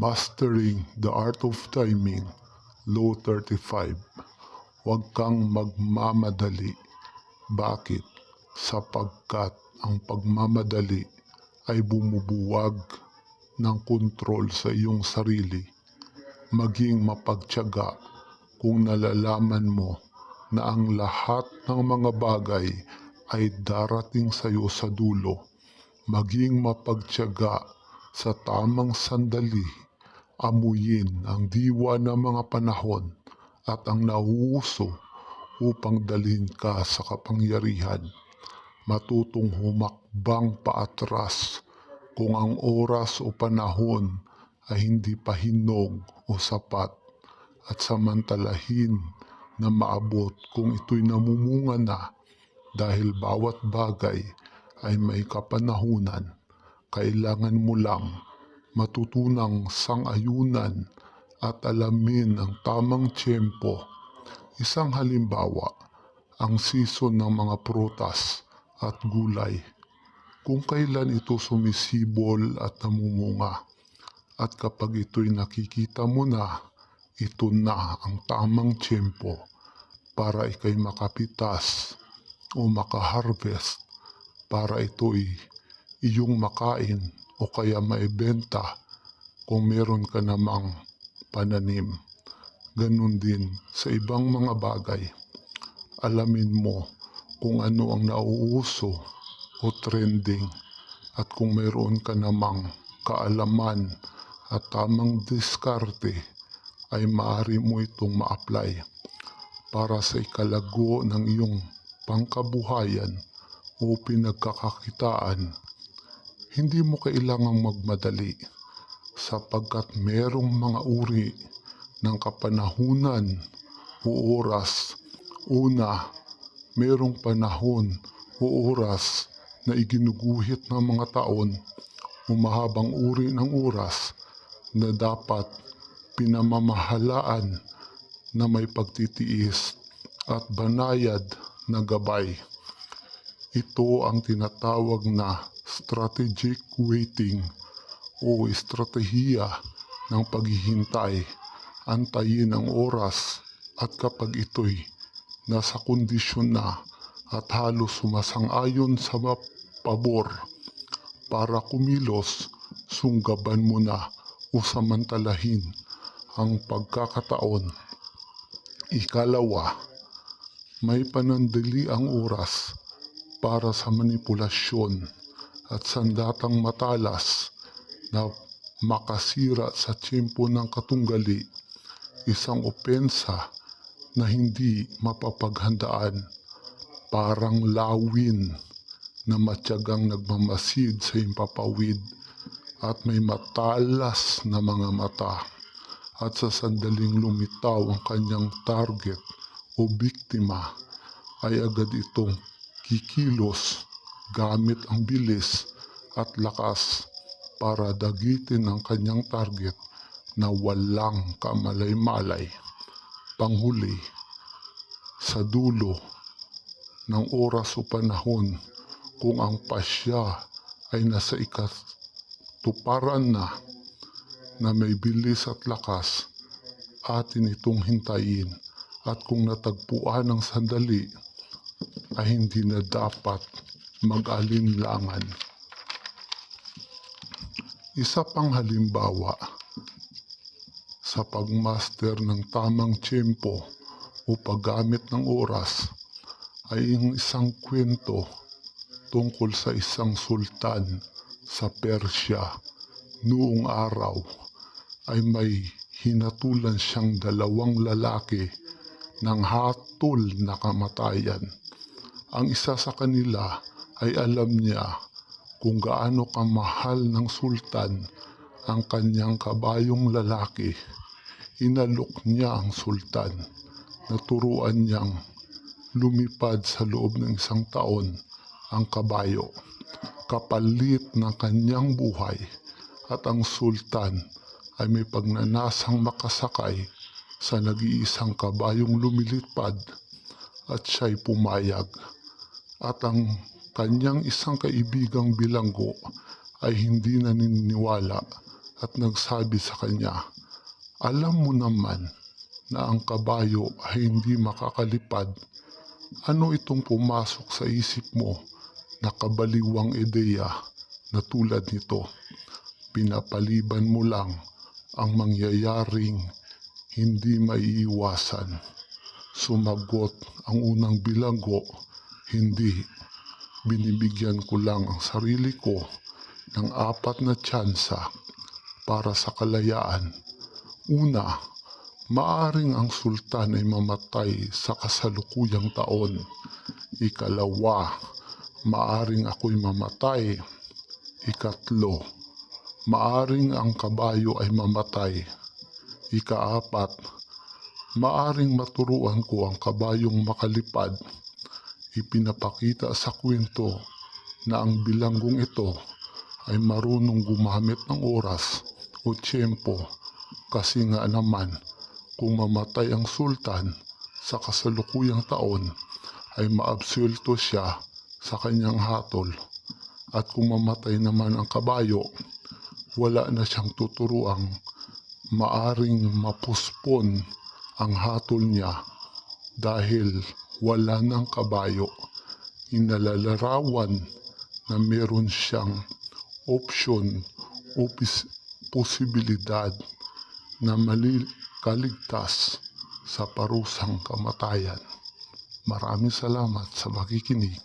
Mastering the Art of Timing, Low 35. Huwag kang magmamadali. Bakit? Sapagkat ang pagmamadali ay bumubuwag ng kontrol sa iyong sarili. Maging mapagtyaga kung nalalaman mo na ang lahat ng mga bagay ay darating sa iyo sa dulo. Maging mapagtyaga sa tamang sandali, amuyin ang diwa ng mga panahon at ang nauuso upang dalhin ka sa kapangyarihan. Matutong humakbang paatras kung ang oras o panahon ay hindi pa hinog o sapat at samantalahin na maabot kung ito'y namumunga na dahil bawat bagay ay may kapanahunan. Kailangan mo lang matutunang sang-ayunan at alamin ang tamang tiyempo. Isang halimbawa, ang season ng mga prutas at gulay. Kung kailan ito sumisibol at namumunga. At kapag ito'y nakikita mo na, ito na ang tamang tiyempo para ikay makapitas o makaharvest para ito'y iyong makain o kaya maibenta kung meron ka namang pananim. Ganun din sa ibang mga bagay. Alamin mo kung ano ang nauuso o trending at kung mayroon ka namang kaalaman at tamang diskarte ay maaari mo itong ma-apply para sa ikalago ng iyong pangkabuhayan o pinagkakakitaan. Hindi mo kailangang magmadali sapagkat merong mga uri ng kapanahunan o oras. Una, merong panahon o oras na iginuguhit ng mga taon o mahabang uri ng oras na dapat pinamamahalaan na may pagtitiis at banayad na gabay. Ito ang tinatawag na strategic waiting o estratehiya ng paghihintay. Antayin ang oras at kapag ito'y nasa kondisyon na at halos sumasang-ayon sa pabor para kumilos, sunggaban mo na o samantalahin ang pagkakataon. Ikalawa, may panandali ang oras para sa manipulasyon at sandatang matalas na makasira sa tiyempo ng katunggali, isang opensa na hindi mapapaghandaan, parang lawin na matyagang nagmamasid sa impapawid at may matalas na mga mata at sa sandaling lumitaw ang kanyang target o biktima ay agad itong kikilos gamit ang bilis at lakas para dagitin ang kanyang target na walang kamalay-malay. Panghuli, sa dulo ng oras o panahon kung ang pasya ay nasa ikatuparan na na may bilis at lakas, atin itong hintayin at kung natagpuan ng sandali ay hindi na dapat mag-alinlangan. Isa pang halimbawa sa pagmaster ng tamang tiyempo o paggamit ng oras ay ang isang kwento tungkol sa isang sultan sa Persya noong araw ay may hinatulan siyang dalawang lalaki ng hatol na kamatayan. Ang isa sa kanila ay alam niya kung gaano kamahal ng sultan ang kanyang kabayong lalaki. Inalok niya ang sultan. Naturuan niyang lumipad sa loob ng isang taon ang kabayo. Kapalit ng kanyang buhay at ang sultan ay may pagnanasang makasakay sa nag-iisang kabayong lumilipad at siya'y pumayag. At ang kanyang isang kaibigang bilanggo ay hindi naniniwala at nagsabi sa kanya, Alam mo naman na ang kabayo ay hindi makakalipad. Ano itong pumasok sa isip mo na kabaliwang ideya na tulad nito? Pinapaliban mo lang ang mangyayaring hindi maiiwasan. Sumagot ang unang bilanggo, hindi. Binibigyan ko lang ang sarili ko ng apat na tsansa para sa kalayaan. Una, maaring ang sultan ay mamatay sa kasalukuyang taon. Ikalawa, maaring ako'y mamatay. Ikatlo, maaring ang kabayo ay mamatay. Ikaapat, maaring maturuan ko ang kabayong makalipad. Ipinapakita sa kwento na ang bilanggong ito ay marunong gumamit ng oras o tiyempo kasi nga naman kung mamatay ang sultan sa kasalukuyang taon ay maabsulto siya sa kanyang hatol. At kung mamatay naman ang kabayo wala na siyang tuturuang maaring mapuspon ang hatol niya dahil wala ng kabayo inalalarawan na meron siyang option o posibilidad na mali kaligtas sa parusang kamatayan. Maraming salamat sa makikinig.